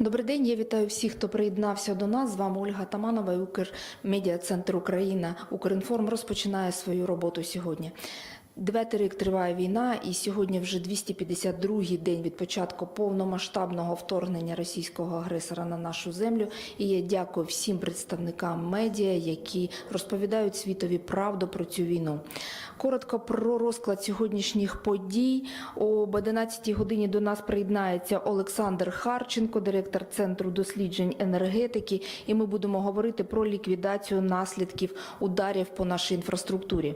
Добрий день, я вітаю всіх, хто приєднався до нас. З вами Ольга Таманова і Укрмедіа-центр Україна. Укрінформ розпочинає свою роботу сьогодні. Дев'ятий рік триває війна, і сьогодні вже 252-й день від початку повномасштабного вторгнення російського агресора на нашу землю. І я дякую всім представникам медіа, які розповідають світові правду про цю війну. Коротко про розклад сьогоднішніх подій. Об 11 годині до нас приєднається Олександр Харченко, директор центру досліджень енергетики. І ми будемо говорити про ліквідацію наслідків ударів по нашій інфраструктурі.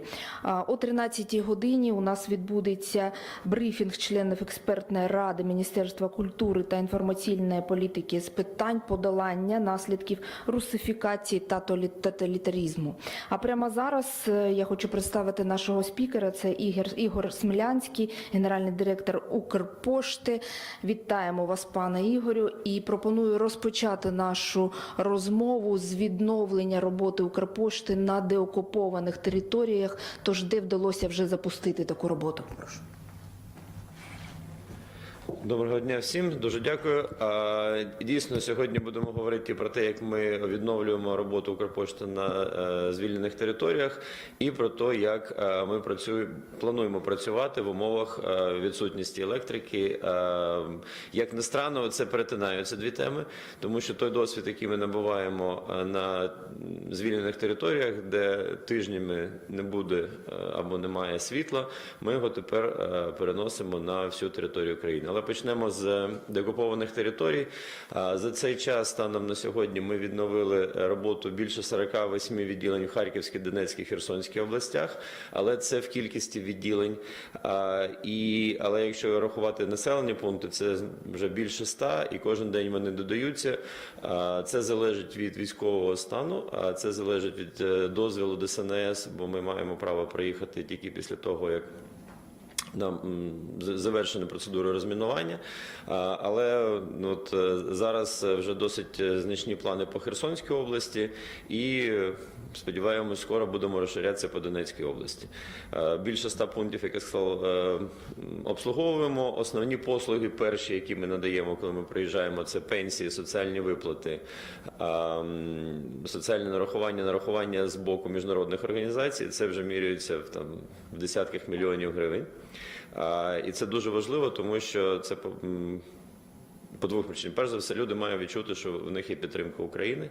О 13 годині у нас відбудеться брифінг членів експертної ради Міністерства культури та інформаційної політики з питань подолання наслідків русифікації та тоталітаризму. А прямо зараз е, я хочу представити нашого спікера. Це Ігор, Ігор Смілянський, генеральний директор Укрпошти. Вітаємо вас, пане Ігорю, і пропоную розпочати нашу розмову з відновлення роботи Укрпошти на деокупованих територіях. Тож де вдалося вже запустити таку роботу? Прошу. Доброго дня всім, дуже дякую. Дійсно, сьогодні будемо говорити про те, як ми відновлюємо роботу Укрпошти на е, звільнених територіях, і про те, як е, ми працюємо, плануємо працювати в умовах е, відсутності електрики. Як не странно, це перетинаються дві теми, тому що той досвід, який ми набуваємо на звільнених територіях, де тижнями не буде або немає світла, ми його тепер переносимо на всю територію України. Але почнемо з деокупованих територій. За цей час станом на сьогодні ми відновили роботу більше 48 відділень в Харківській, Донецькій, Херсонській областях, але це в кількості відділень. І, але якщо рахувати населені пункти, це вже більше 100, і кожен день вони додаються. Це залежить від військового стану, це залежить від е, дозволу ДСНС, бо ми маємо право приїхати тільки після того, як завершена процедура розмінування, але ну, от, е, зараз е, вже досить е, значні плани по Херсонській області, і сподіваємось, скоро будемо розширятися по Донецькій області. Більше ста пунктів, як я сказав, обслуговуємо. Основні послуги, перші, які ми надаємо, коли ми приїжджаємо, це пенсії, соціальні виплати, соціальне нарахування, нарахування з боку міжнародних організацій. Це вже міряється в там в десятках мільйонів гривень. І це дуже важливо, тому що це по- по двох причин. Перш за все, люди мають відчути, що в них є підтримка України.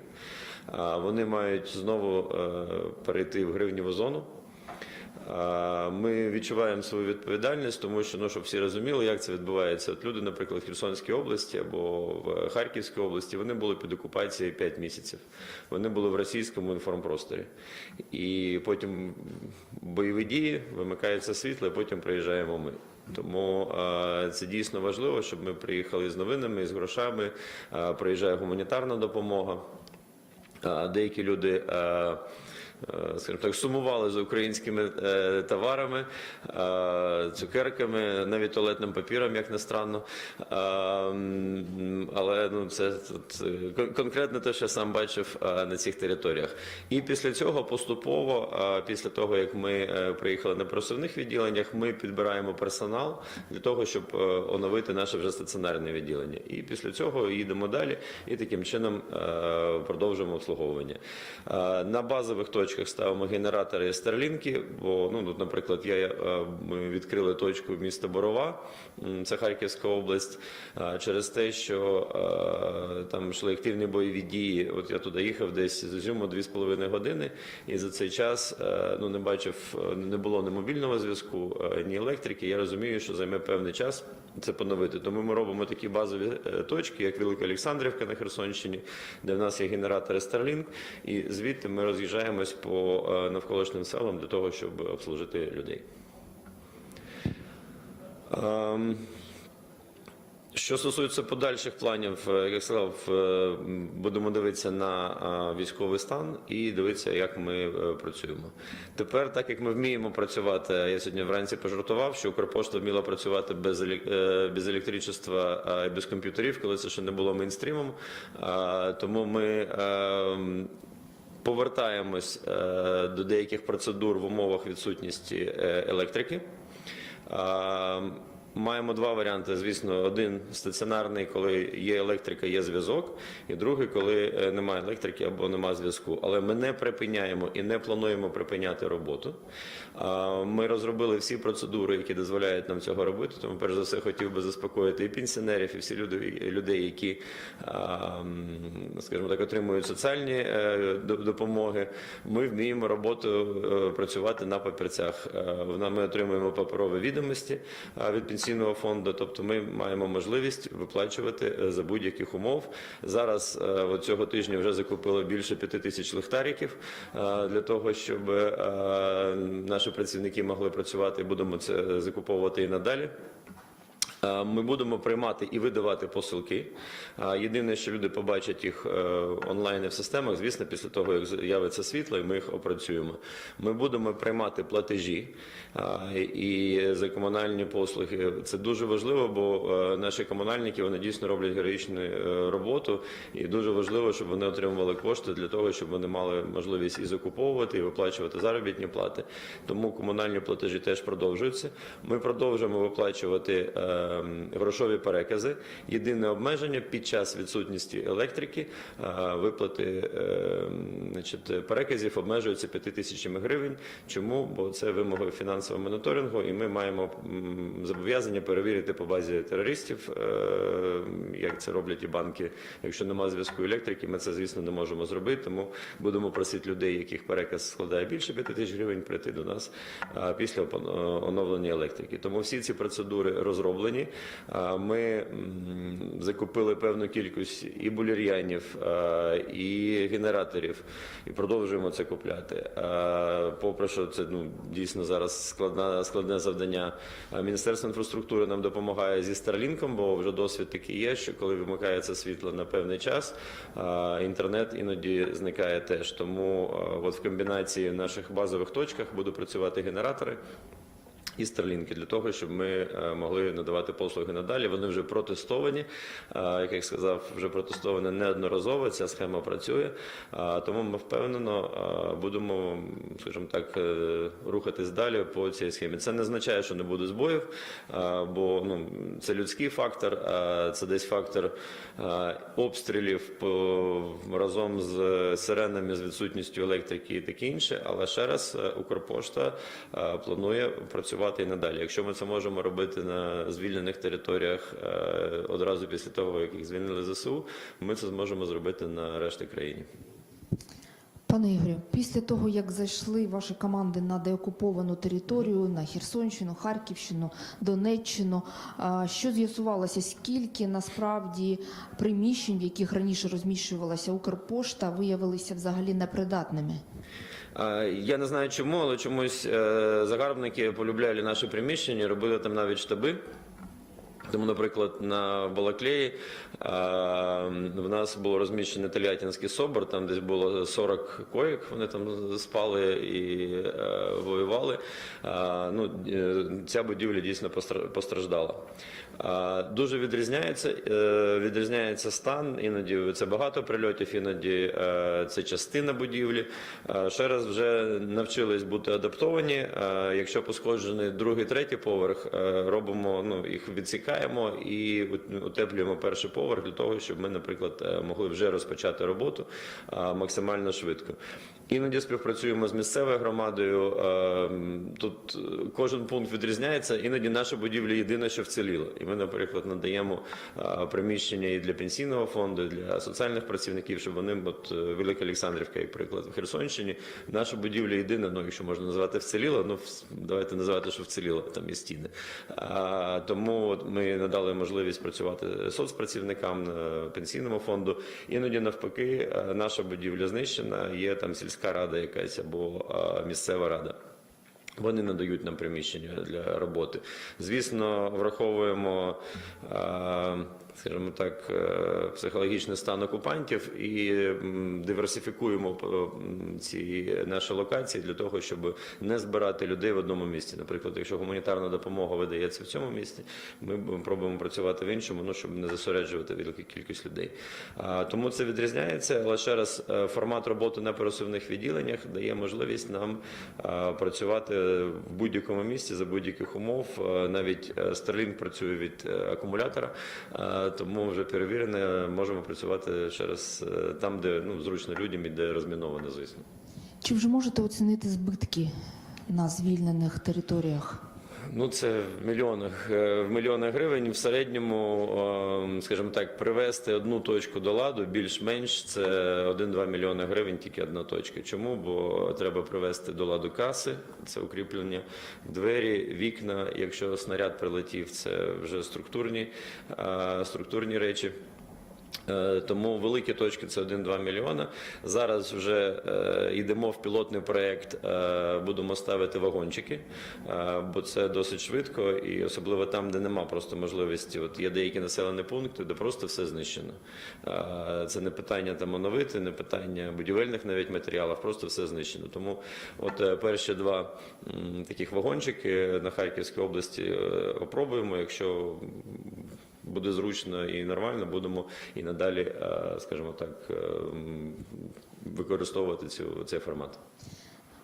Вони мають знову е, перейти в гривніву зону. Ми відчуваємо свою відповідальність, тому що ну, щоб всі розуміли, як це відбувається. От люди, наприклад, в Херсонській області або в Харківській області, вони були під окупацією 5 місяців. Вони були в російському інформпросторі. І потім бойові дії, вимикається світло, і потім приїжджаємо ми. Тому це дійсно важливо, щоб ми приїхали з новинами, з грошами. Приїжджає гуманітарна допомога. Деякі люди, скажімо так, сумували за українськими е, товарами, е, цукерками, навіть туалетним папіром, як не странно. Е, Але ну, це, це конкретно те, що я сам бачив е, на цих територіях. І після цього поступово, е, після того, як ми е, приїхали на просувних відділеннях, ми підбираємо персонал для того, щоб е, оновити наше вже стаціонарне відділення. І після цього їдемо далі і таким чином е, продовжуємо обслуговування. Е, На базових точках ставимо генератори і бо, ну, от, наприклад, я, е, ми відкрили точку міста Борова, це Харківська область, через те, що е, там йшли активні бойові дії. От я туди їхав десь з Ізюму 2,5 години, і за цей час е, ну, не бачив, не було ні мобільного зв'язку, ні електрики. Я розумію, що займе певний час це поновити. Тому ми робимо такі базові точки, як Велика Олександрівка на Херсонщині, де в нас є генератори Starlink, і звідти ми роз'їжджаємось по е, навколишнім селам для того, щоб обслужити людей. Ем, Що стосується подальших планів, е, як сказав, е, будемо дивитися на військовий стан і дивитися, як ми працюємо. Тепер, так як ми вміємо працювати, я сьогодні вранці пожартував, що Укрпошта вміла працювати без без електричества і без комп'ютерів, коли це ще не було мейнстрімом. Тому ми е, м, повертаємось е, до деяких процедур в умовах відсутності е, електрики. Маємо два варіанти. Звісно, один стаціонарний, коли є електрика, є зв'язок, і другий, коли е, немає електрики або немає зв'язку. Але ми не припиняємо і не плануємо припиняти роботу. Ми розробили всі процедури, які дозволяють нам цього робити. Тому, перш за все, хотів би заспокоїти і пенсіонерів, і всі люди, людей, які, скажімо так, отримують соціальні е, допомоги. Ми вміємо роботу е, працювати на папірцях. Ми отримуємо паперові відомості від пенсійного фонду, тобто ми маємо можливість виплачувати е, за будь-яких умов. Зараз е, от цього тижня вже закупили більше п'яти тисяч ліхтариків е, для того, щоб наші працівники могли працювати. Будемо це закуповувати і надалі. Е, Ми будемо приймати і видавати посилки. Е, Єдине, що люди побачать їх е, онлайн в системах, звісно, після того, як з'явиться світло, і ми їх опрацюємо. Ми будемо приймати платежі і за комунальні послуги. Це дуже важливо, бо наші комунальники вони дійсно роблять героїчну роботу, і дуже важливо, щоб вони отримували кошти для того, щоб вони мали можливість і закуповувати, і виплачувати заробітні плати. Тому комунальні платежі теж продовжуються. Ми продовжуємо виплачувати грошові перекази. Єдине обмеження під час відсутності електрики е, виплати е, значить, переказів обмежуються 5 тисячами гривень. Чому? Бо це вимоги фінансового моніторингу, і ми маємо зобов'язання перевірити по базі терористів, е, як це роблять і банки. Якщо немає зв'язку електрики, ми це звісно не можемо зробити. Тому будемо просити людей, яких переказ складає більше 5 тисяч гривень, прийти до нас а, після оновлення електрики. Тому всі ці процедури розроблені. А, Ми закупили певну кількість і булір'янів, і генераторів, і продовжуємо це купляти. Попри що це ну дійсно зараз складна складне завдання. Міністерство інфраструктури нам допомагає зі Старлінком, бо вже досвід такий є, що коли вимикається світло на певний час, інтернет іноді зникає теж. Тому от в комбінації в наших базових точках будуть працювати генератори. І старлінки для того, щоб ми е, могли надавати послуги надалі. Вони вже протестовані. Е, Як я сказав, вже протестовані неодноразово. Ця схема працює. Е, Тому ми впевнено будемо, скажімо так, рухатись далі по цій схемі. Це не означає, що не буде збоїв, бо ну це людський фактор, це десь фактор обстрілів разом з сиренами, з відсутністю електрики і таке інше. Але ще раз Укрпошта планує працювати і надалі. Якщо ми це можемо робити на звільнених територіях е, одразу після того, як їх звільнили ЗСУ, ми це зможемо зробити на решті країни. Пане Ігорю, після того, як зайшли ваші команди на деокуповану територію, на Херсонщину, Харківщину, Донеччину, що з'ясувалося, скільки насправді приміщень, в яких раніше розміщувалася Укрпошта, виявилися взагалі непридатними? Я не знаю чому, але чомусь е, загарбники полюбляли наші приміщення, робили там навіть штаби. Тому, наприклад, на Балаклеї в нас було розміщений Тольяттинський собор, там десь було 40 коїк, вони там спали і е, воювали. Ну, е, ця будівля дійсно постраждала. Дуже відрізняється, е, відрізняється стан, іноді це багато прильотів, іноді це частина будівлі. Ще раз вже навчились бути адаптовані. Якщо пошкоджений другий, третій поверх, робимо, ну, їх відсікаємо і утеплюємо перший поверх для того, щоб ми, наприклад, е, могли вже розпочати роботу е, максимально швидко. Іноді співпрацюємо з місцевою громадою. е, Тут кожен пункт відрізняється. Іноді наша будівля єдине, що вціліла. І ми, наприклад, надаємо приміщення і для пенсійного фонду, і для соціальних працівників, щоб вони, от Велика Олександрівка, як приклад, в Херсонщині, наша будівля єдина, ну якщо можна назвати вціліла, ну давайте називати, що вціліла, там є стіни. Тому от надали можливість працювати соцпрацівникам пенсійному фонду. Іноді навпаки, е, наша будівля знищена, є там сільська рада якась або е, місцева рада. Вони надають нам приміщення для роботи. Звісно, враховуємо е, скажімо так, е, психологічний стан окупантів і диверсифікуємо е, ці наші локації для того, щоб не збирати людей в одному місці. Наприклад, якщо гуманітарна допомога видається в цьому місці, ми пробуємо працювати в іншому, ну щоб не засереджувати велику кількість людей. Тому це відрізняється, але ще раз е, формат роботи на пересувних відділеннях дає можливість нам працювати в будь-якому місці за будь-яких умов. Навіть Starlink працює від акумулятора, тому вже перевірене, можемо працювати через е, там, де ну зручно людям і де розміновано, звісно. Чи вже можете оцінити збитки на звільнених територіях? Ну, це в мільйонах е, в мільйонах гривень. В середньому, скажімо так, привести одну точку до ладу більш-менш це 1-2 мільйони гривень, тільки одна точка. Чому? Бо треба привести до ладу каси, це укріплення, двері, вікна. Якщо снаряд прилетів, це вже структурні, структурні речі. Е, Тому великі точки це 1-2 мільйона. Зараз вже е, йдемо в пілотний проєкт, е, будемо ставити вагончики, бо це досить швидко, і особливо там, де нема просто можливості. От є деякі населені пункти, де просто все знищено. Це не питання там оновити, не питання будівельних навіть матеріалів, просто все знищено. Тому от перші два таких вагончики на Харківській області опробуємо. Якщо буде зручно і нормально, будемо і надалі, е, скажімо так, е, використовувати цю цей формат.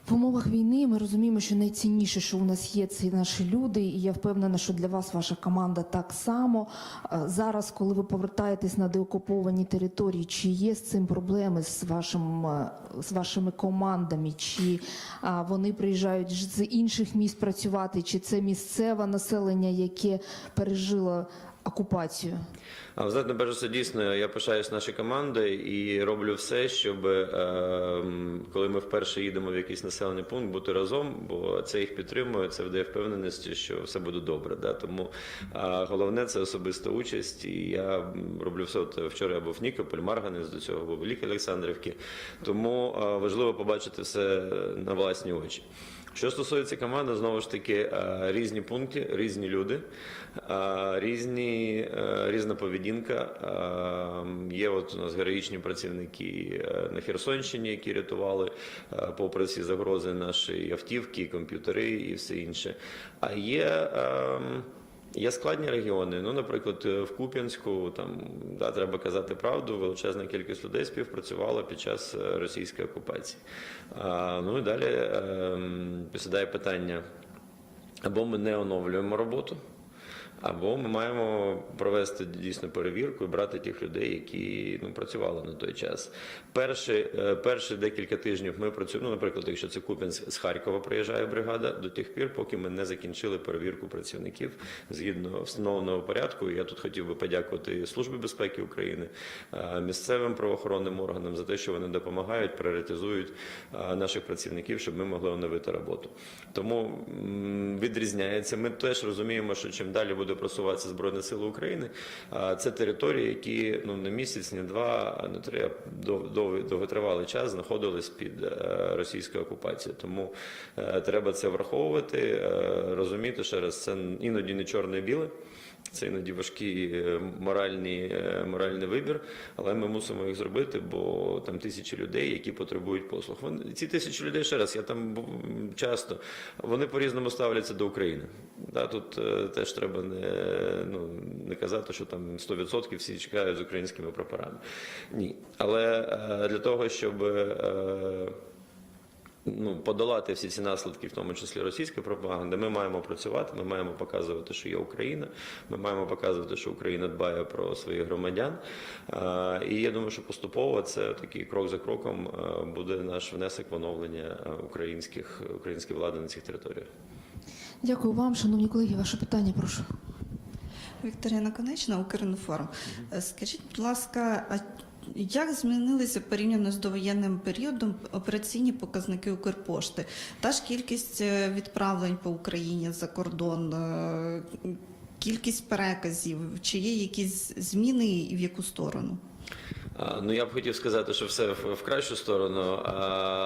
В умовах війни ми розуміємо, що найцінніше, що у нас є, це наші люди, і я впевнена, що для вас ваша команда так само. Е, Зараз, коли ви повертаєтесь на деокуповані території, чи є з цим проблеми з вашим з вашими командами? Чи а, вони приїжджають з інших міст працювати? Чи це місцеве населення, яке пережило окупацію? А ви знаєте, перш за все, дійсно, я пишаюсь нашою командою і роблю все, щоб е, коли ми вперше їдемо в якийсь населений пункт, бути разом, бо це їх підтримує, це вдає впевненості, що все буде добре. Да? Тому головне це особиста участь. І я роблю все. От вчора я був в Нікополь, Марганець, до цього був Лік Олександрівки. Тому важливо побачити все на власні очі. Що стосується команди, знову ж таки е, різні пункти, різні люди, е, різні, е, різна поведінка. Є от у нас героїчні працівники на Херсонщині, які рятували попри всі загрози наші автівки, комп'ютери і все інше. А є. Ем, Є складні регіони. Ну, наприклад, е, в Куп'янську там да, треба казати правду. Величезна кількість людей співпрацювала під час е, російської окупації. А, ну і далі е, посідає питання: або ми не оновлюємо роботу. Або ми маємо провести дійсно перевірку і брати тих людей, які ну працювали на той час. Перші, е, перші декілька тижнів ми працюємо. Ну, наприклад, якщо це Куп'янськ з Харкова приїжджає бригада до тих пір, поки ми не закінчили перевірку працівників згідно встановленого порядку. Я тут хотів би подякувати Службі безпеки України, е, місцевим правоохоронним органам за те, що вони допомагають, пріоритизують е, наших працівників, щоб ми могли оновити роботу. Тому відрізняється. Ми теж розуміємо, що чим далі буде просуватися Збройні Сили України, це території, які ну не місяць, не два, не три, а дов- дов- довготривалий час знаходились під е, російською окупацією. Тому е, треба це враховувати, е, розуміти ще раз, це іноді не чорне і біле. Це іноді важкий е, моральний, е, моральний вибір, але ми мусимо їх зробити, бо там тисячі людей, які потребують послуг. Вони ці тисячі людей ще раз, я там був часто, вони по-різному ставляться до України. Да, тут е, теж треба не, ну, не казати, що там 100% всі чекають з українськими прапорами. Ні. Але для того, щоб. Ну, подолати всі ці наслідки, в тому числі російської пропаганди, ми маємо працювати, ми маємо показувати, що є Україна, ми маємо показувати, що Україна дбає про своїх громадян. І я думаю, що поступово це такий крок за кроком буде наш внесок в оновлення українських української влади на цих територіях. Дякую вам, шановні колеги. Ваше питання, прошу. Вікторія Конечна, Укрінформ. Скажіть, будь ласка, а як змінилися порівняно з довоєнним періодом операційні показники Укрпошти? Та ж кількість е, відправлень по Україні за кордон, е, кількість переказів, чи є якісь зміни і в яку сторону? Ну, я б хотів сказати, що все в, кращу сторону,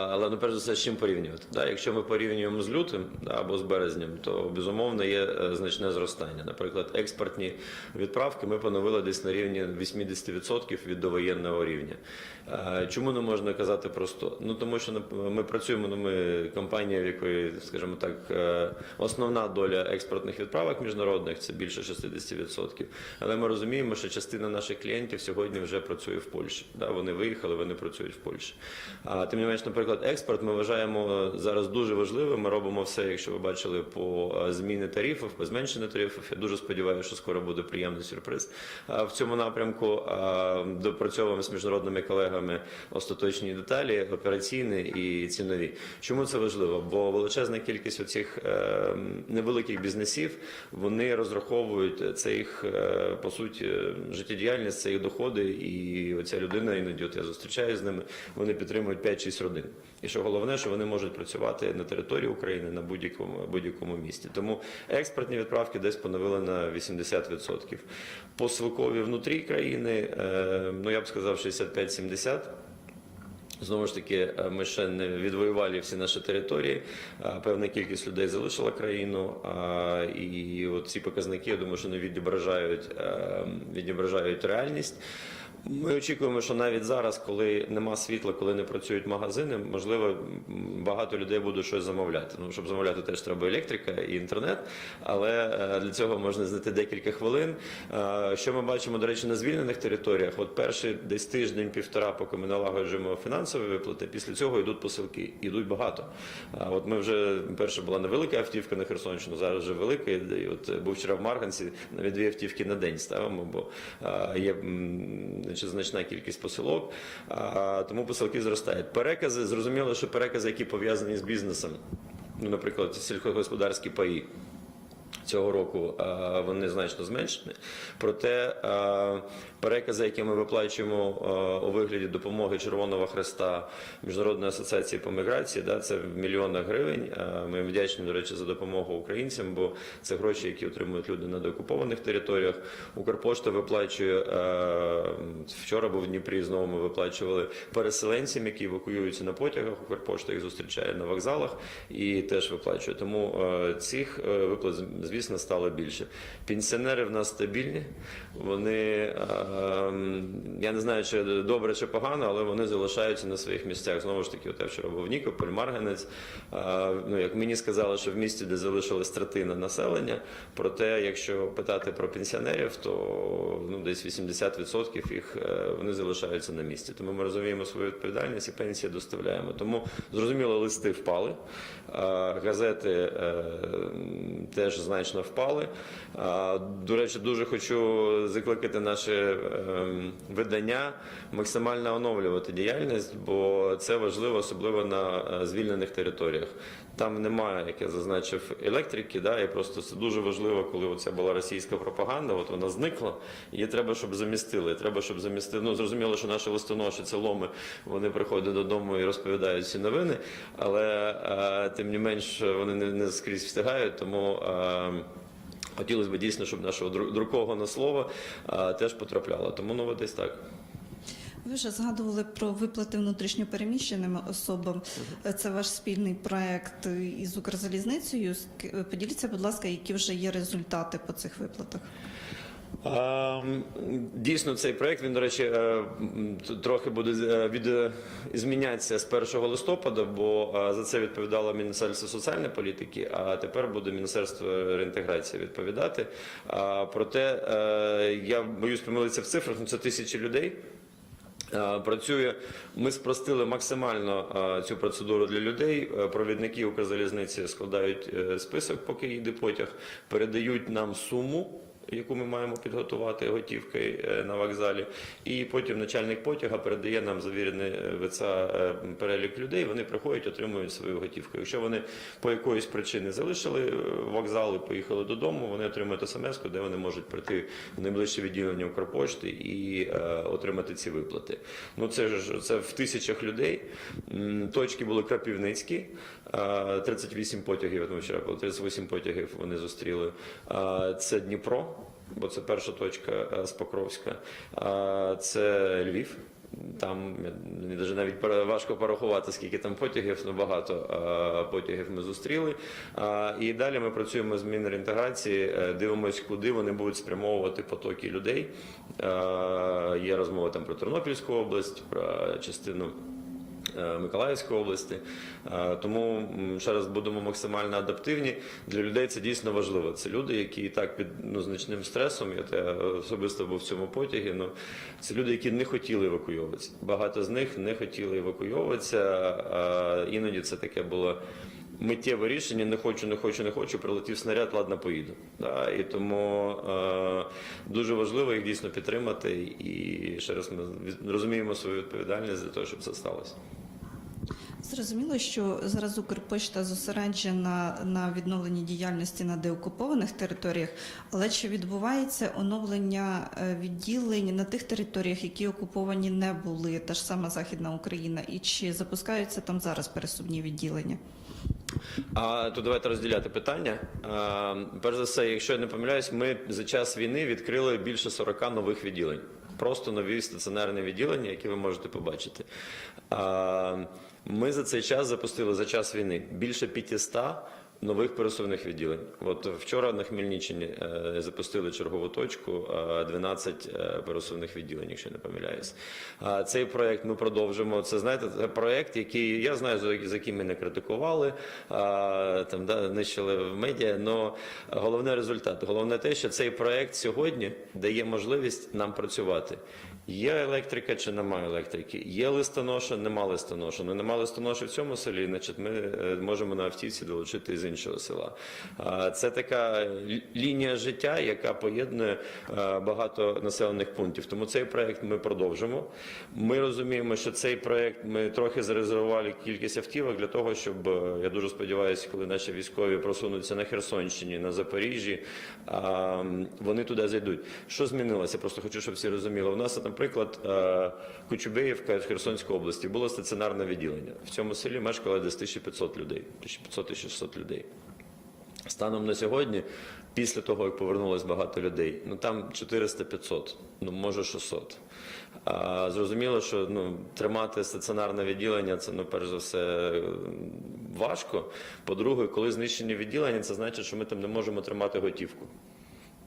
але ну, перш за все, з чим порівнювати. Да, якщо ми порівнюємо з лютим да, або з березнем, то безумовно є е, значне зростання. Наприклад, експортні відправки ми поновили десь на рівні 80% від довоєнного рівня. Чому не можна казати просто? Ну тому що ми працюємо, ну, ми компанія, в якої, скажімо так, е, основна доля експортних відправок міжнародних це більше 60%. Але ми розуміємо, що частина наших клієнтів сьогодні вже працює в Польщі. Да, вони виїхали, вони працюють в Польщі. А тим не менш, наприклад, експорт ми вважаємо зараз дуже важливим. Ми робимо все, якщо ви бачили, по е, зміни тарифів, по зменшенню тарифів. Я дуже сподіваюся, що скоро буде приємний сюрприз в цьому напрямку. Допрацьовуємо з міжнародними колегами остаточні деталі, операційні і цінові. Чому це важливо? Бо величезна кількість оцих е, невеликих бізнесів вони розраховують це їх е, по суті життєдіяльність, це їх доходи, і оця людина іноді от я зустрічаюся з ними. Вони підтримують 5-6 родин. І що головне, що вони можуть працювати на території України на будь-якому будь-якому місті. Тому експортні відправки десь поновили на 80%. Посилкові внутрі країни, е, ну я б сказав, 65-70%. Знову ж таки, е, ми ще не відвоювали всі наші території. Певна кількість людей залишила країну, і от ці показники, я думаю, що не відображають, е, відображають реальність. Ми очікуємо, що навіть зараз, коли нема світла, коли не працюють магазини, можливо, багато людей будуть щось замовляти. Ну, щоб замовляти, теж треба електрика і інтернет, але е, для цього можна знайти декілька хвилин. Е, Що ми бачимо, до речі, на звільнених територіях? От перший десь тиждень-півтора, поки ми налагоджуємо фінансові виплати, після цього йдуть посилки. Йдуть багато. От ми вже перша була невелика автівка на Херсонщину, зараз вже велика. І от е, був вчора в Марганці, навіть дві автівки на день ставимо, бо е, є значить, значна кількість посилок, тому посилки зростають. Перекази, зрозуміло, що перекази, які пов'язані з бізнесом, ну, наприклад, сільськогосподарські паї. Цього року е, вони значно зменшені. Проте е, перекази, які ми виплачуємо е, у вигляді допомоги Червоного Хреста Міжнародної асоціації по міграції, да, це в мільйонах гривень. Ми вдячні, до речі, за допомогу українцям, бо це гроші, які отримують люди на деокупованих територіях. Укрпошта виплачує вчора був в Дніпрі. Знову ми виплачували переселенцям, які евакуюються на потягах. Укрпошта їх зустрічає на вокзалах і теж виплачує. Тому цих виплат, звісно, стало більше. Пенсіонери в нас стабільні. Вони е, я не знаю, чи добре чи погано, але вони залишаються на своїх місцях. Знову ж таки, от я вчора був Нікополь, Марганець. Е, Ну як мені сказали, що в місті, де залишилась третина населення. Проте, якщо питати про пенсіонерів, то ну десь 80% їх е, вони залишаються на місці. Тому ми розуміємо свою відповідальність і пенсії доставляємо. Тому зрозуміло, листи впали, е, газети теж значно впали. Е, До речі, дуже хочу закликати наші е, видання максимально оновлювати діяльність, бо це важливо, особливо на е, звільнених територіях. Там немає, як я зазначив, електрики, да, і просто це дуже важливо, коли оця була російська пропаганда, от вона зникла, її треба, щоб замістили. Треба, щоб замістили. Ну, зрозуміло, що наші листоноші, це ломи, вони приходять додому і розповідають ці новини, але е, тим не менш вони не, не скрізь встигають, тому. Е, Хотілося б дійсно, щоб нашого дру- друкованого слова а, теж потрапляло. Тому ну, десь так. Ви вже згадували про виплати внутрішньопереміщеним особам. Це ваш спільний проект із Укрзалізницею. Поділіться, будь ласка, які вже є результати по цих виплатах. Дійсно, цей проект він, до речі, е, трохи буде е, від е, змінятися з 1 листопада, бо за це відповідало Міністерство соціальної політики, а тепер буде Міністерство реінтеграції відповідати. Проте я боюсь помилитися в цифрах, ну це тисячі людей. Е, Працює, ми спростили максимально е, цю процедуру для людей. Е, Провідники Укрзалізниці складають список, поки їде потяг, передають нам суму. Яку ми маємо підготувати готівкою е, на вокзалі, і потім начальник потяга передає нам завірений е, ВЦА е, перелік людей. Вони приходять, отримують свою готівку. Якщо вони по якоїсь причині залишили вокзал і поїхали додому, вони отримують смс, де вони можуть прийти в найближче відділення Укрпошти і отримати ці виплати. Ну це ж це в тисячах людей. Точки були крапівницькі, 38 потягів. От ми вчора було 38 потягів. Вони зустріли. Це Дніпро, бо це перша точка е, з Покровська. Це Львів. Там мені навіть важко порахувати, скільки там потягів, ну багато потягів ми зустріли. І далі ми працюємо з Мінреінтеграції, е, дивимося, куди вони будуть спрямовувати потоки людей. Є розмова там про Тернопільську область, про частину. Е, Миколаївської області, Е, тому ще раз будемо максимально адаптивні. Для людей це дійсно важливо. Це люди, які і так під ну, значним стресом. Я те особисто був в цьому потягі. Ну це люди, які не хотіли евакуюватися. Багато з них не хотіли евакуюватися. Іноді це таке було. Миттєве рішення не хочу, не хочу, не хочу. Прилетів снаряд, ладно, поїду. Да, і тому е, дуже важливо їх дійсно підтримати. І ще раз ми розуміємо свою відповідальність за те, щоб це сталося. Зрозуміло, що зараз Укрпошта зосереджена на відновленні діяльності на деокупованих територіях, але чи відбувається оновлення е, відділень на тих територіях, які окуповані не були, та ж сама Західна Україна, і чи запускаються там зараз пересувні відділення? А то давайте розділяти питання. А, перш за все, якщо я не помиляюсь, ми за час війни відкрили більше 40 нових відділень. Просто нові стаціонарні відділення, які ви можете побачити. А, ми за цей час запустили за час війни більше 500 нових пересувних відділень. От вчора на Хмельниччині е, запустили чергову точку, е, 12 е, пересувних відділень, якщо не помиляюсь. А цей проект ми продовжимо. Це знаєте, це проект, який я знаю, за яким ми не критикували, там да, нищили в медіа. але головне результат. Головне те, що цей проект сьогодні дає можливість нам працювати. Є електрика чи немає електрики? Є листоноша, нема листоноша. Ну нема листоноша в цьому селі, значить ми е, можемо на автівці долучити з іншого села. Це така лінія життя, яка поєднує е, багато населених пунктів. Тому цей проект ми продовжимо. Ми розуміємо, що цей проект ми трохи зарезервували кількість автівок для того, щоб е, я дуже сподіваюся, коли наші військові просунуться на Херсонщині, на Запоріжжі, вони туди зайдуть. Що змінилося? Просто хочу, щоб всі розуміли. У нас, наприклад, е, Кочубеївка в Херсонській області було стаціонарне відділення. В цьому селі мешкало десь 1500 людей, 1500-1600 людей. Станом на сьогодні, після того, як повернулось багато людей, ну там 400-500, ну може 600. А, зрозуміло, що ну, тримати стаціонарне відділення це ну, перш за все важко. По-друге, коли знищені відділення, це значить, що ми там не можемо тримати готівку.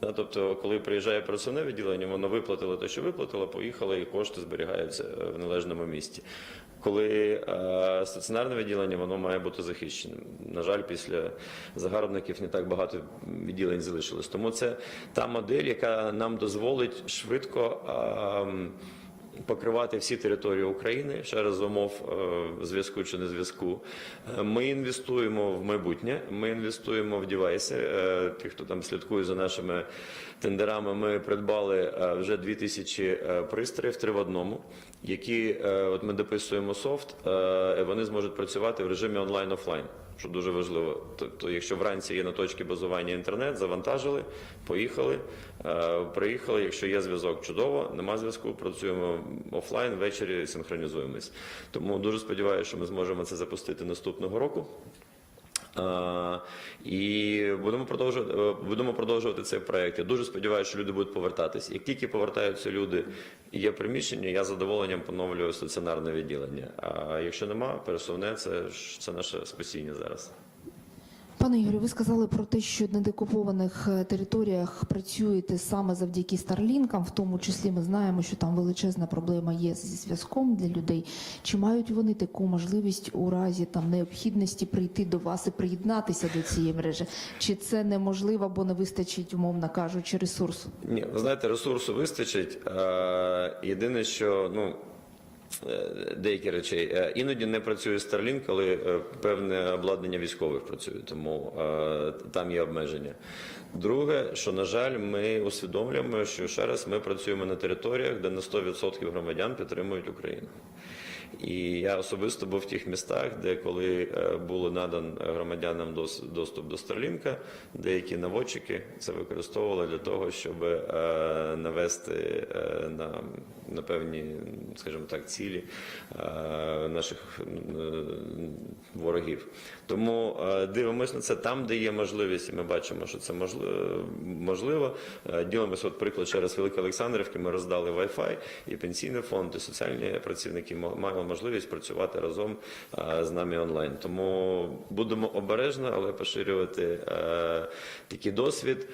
Тобто, коли приїжджає пересувне відділення, воно виплатило те, що виплатило, поїхало, і кошти зберігаються е, в належному місці. Коли е, стаціонарне відділення, воно має бути захищеним. На жаль, після загарбників не так багато відділень залишилось. Тому це та модель, яка нам дозволить швидко. е, покривати всі території України ще раз умов е, зв'язку чи не зв'язку. Е, Ми інвестуємо в майбутнє, ми інвестуємо в дівайси. Е, Ті, хто там слідкує за нашими тендерами, ми придбали вже 2000 е, пристроїв три в одному, які от ми дописуємо софт, вони зможуть працювати в режимі онлайн-офлайн. Що дуже важливо, тобто, якщо вранці є на точці базування інтернет, завантажили, поїхали, е, приїхали. Якщо є зв'язок, чудово, нема зв'язку, працюємо офлайн, ввечері синхронізуємось. Тому дуже сподіваюся, що ми зможемо це запустити наступного року. І будемо продовжувати, е, будемо продовжувати цей проект. Я дуже сподіваюся, що люди будуть повертатись. Як тільки повертаються люди є приміщення, я з задоволенням поновлюю стаціонарне відділення. А якщо нема, пересувне це це наше спасіння зараз. Пане Ігорю, ви сказали про те, що на декупованих е, територіях працюєте саме завдяки старлінкам, в тому числі ми знаємо, що там величезна проблема є зі зв'язком для людей. Чи мають вони таку можливість у разі там необхідності прийти до вас і приєднатися до цієї мережі? Чи це неможливо, бо не вистачить, умовно кажучи, ресурсу? Ні, ви знаєте, ресурсу вистачить. Е, Єдине, що ну. Е, Деякі речей Е, іноді не працює Starlink, коли е, певне обладнання військових працює, тому там є обмеження. Друге, що на жаль, ми усвідомлюємо, що ще раз ми працюємо на територіях, де на 100% громадян підтримують Україну. І я особисто був в тих містах, де коли е, було надан громадянам дос- доступ до Старлінка, деякі наводчики це використовували для того, щоб е, навести е, на, на певні, скажімо так, цілі наших ворогів. Тому дивимося на це там, де є можливість, і ми бачимо, що це можливо. Ділимося, от приклад через Великої Олександрівки. Ми роздали Wi-Fi, і пенсійний фонд, і соціальні працівники мо- маємо можливість працювати разом е, з нами онлайн. Тому будемо обережно, але поширювати е, такий досвід.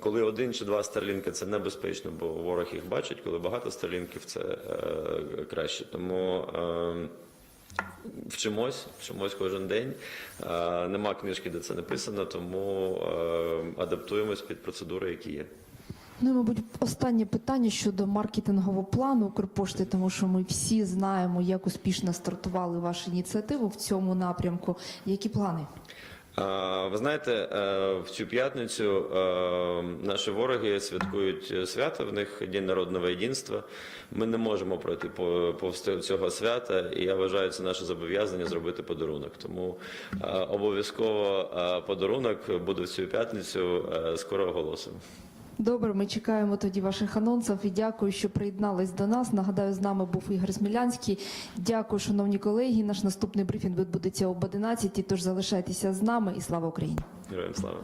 Коли один чи два старлінки це небезпечно, бо ворог їх бачить. Коли багато старлінків, це е, краще. Тому. Вчимось, вчимось кожен день. Нема книжки, де це написано, тому адаптуємось під процедури, які є. Ну і, мабуть, останнє питання щодо маркетингового плану Укрпошти, тому що ми всі знаємо, як успішно стартували вашу ініціативу в цьому напрямку. Які плани? Ви знаєте, е, в цю п'ятницю е, наші вороги святкують свято, в них День народного єдинства. Ми не можемо пройти по- повз цього свята, і я вважаю, це наше зобов'язання зробити подарунок. Тому е, обов'язково е, подарунок буде в цю п'ятницю, е, скоро оголосимо. Добре, ми чекаємо тоді ваших анонсів і дякую, що приєднались до нас. Нагадаю, з нами був Ігор Смілянський. Дякую, шановні колеги. Наш наступний брифінг відбудеться об 11, тож залишайтеся з нами і слава Україні. Героям слава!